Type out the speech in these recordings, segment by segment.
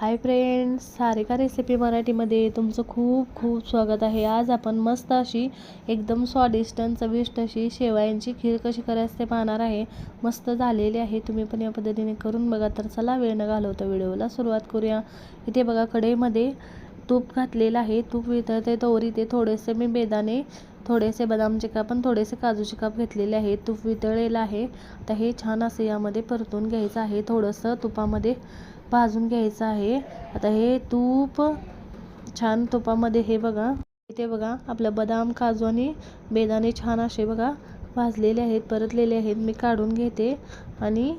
Hi friends Sarika recipe मराठीमध्ये तुमचं खूप खूप स्वागत आहे. आज आपण मस्त अशी एकदम स्वादिष्ट आणि चविष्ट अशी शेवयांची खीर कशी करायची ते पाहणार आहे. मस्त झालेली आहे. तुम्ही पण या पद्धतीने करून बघा. तर चला वेळ न घालवता व्हिडिओला सुरुवात करूया. इथे बघा कढईमध्ये तूप घातलेलं आहे. तूप वितळते तोवर इथे थोडेसे मी बेदाणे थोडेसे बदामचे काप आणि थोडेसे काजूचे काप घेतलेले आहे तूप वितळलेलं आहे. आता हे छान असं यामध्ये परतून घ्यायचं आहे. थोडंसं तुपामध्ये भाजून घ्यायचं आहे. आता हे तूप छान तुपामध्ये हे बघा. इथे बघा आपलं बदाम काजू आणि बेदाणे छान असे बघा भाजलेले आहेत परतलेले आहेत. मी काढून घेते आणि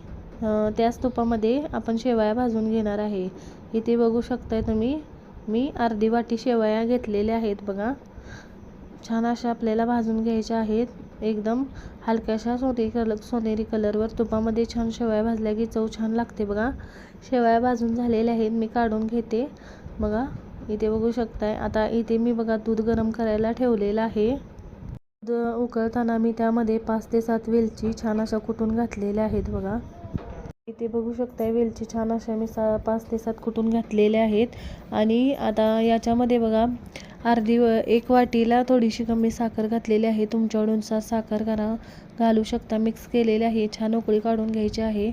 त्याच तुपामध्ये आपण शेवया भाजून घेणार आहे. इथे बघू शकताय तुम्ही. मी अर्धी वाटी शेवया घेतलेल्या आहेत बघा. छान अशा आपल्याला भाजून घ्यायच्या आहेत. एकदम हलक्याशा सोनेरी कलर सोनेरी कलरवर तुपामध्ये छान शेवया भाजल्या की चव छान लागते बघा. शेवया भाजून झालेल्या आहेत मी काढून घेते. बघा इथे बघू शकताय. आता इथे मी बघा दूध गरम करायला ठेवलेलं आहे. दूध उकळताना मी त्यामध्ये पाच ते सात वेलची छान अशा कुटून घातलेल्या आहेत बघा. इथे बघू शकताय वेलची छान अशा मी सा पाच ते सात कुटून घातलेल्या आहेत. आणि आता याच्यामध्ये बघा अर्धी व एक वाटीला थोडीशी कमी साखर घातलेली आहे. तुमच्याकडूनचा साखर करा घालू शकता. मिक्स केलेले आहे. छान उकळी काढून घ्यायची आहे.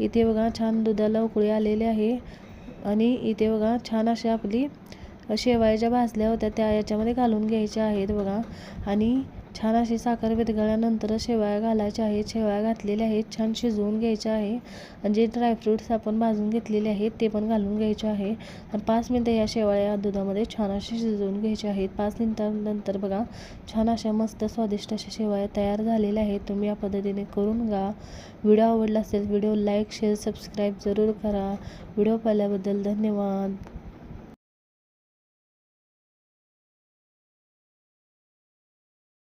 इथे बघा छान दुधाला उकळी आलेली आहे. आणि इथे बघा छान अशी आपली शेवाळ्या ज्या भाजल्या होत्या त्या याच्यामध्ये घालून घ्यायच्या आहेत बघा. आणि छान अशी साखर विरघळल्यानंतर शेवया घालायच्या आहेत. शेवया घातलेल्या आहेत छान शिजवून घ्यायच्या आहे. आणि जे ड्रायफ्रूट्स आपण भाजून घेतलेले आहेत ते पण घालून घ्यायचे आहे. आणि पाच मिनटं या शेवया दुधामध्ये छान असे शिजवून घ्यायचे आहेत. पाच मिनटानंतर बघा छान अशा मस्त स्वादिष्ट अशा शेवया तयार झालेल्या आहेत. तुम्ही या पद्धतीने करून गा व्हिडिओ आवडला असेल व्हिडिओ लाईक शेअर सबस्क्राईब जरूर करा. व्हिडिओ पाहिल्याबद्दल धन्यवाद.